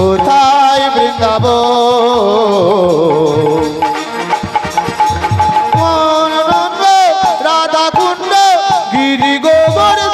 কোথায় বৃন্দাব রাধা কুণ্ড গিরি গোবর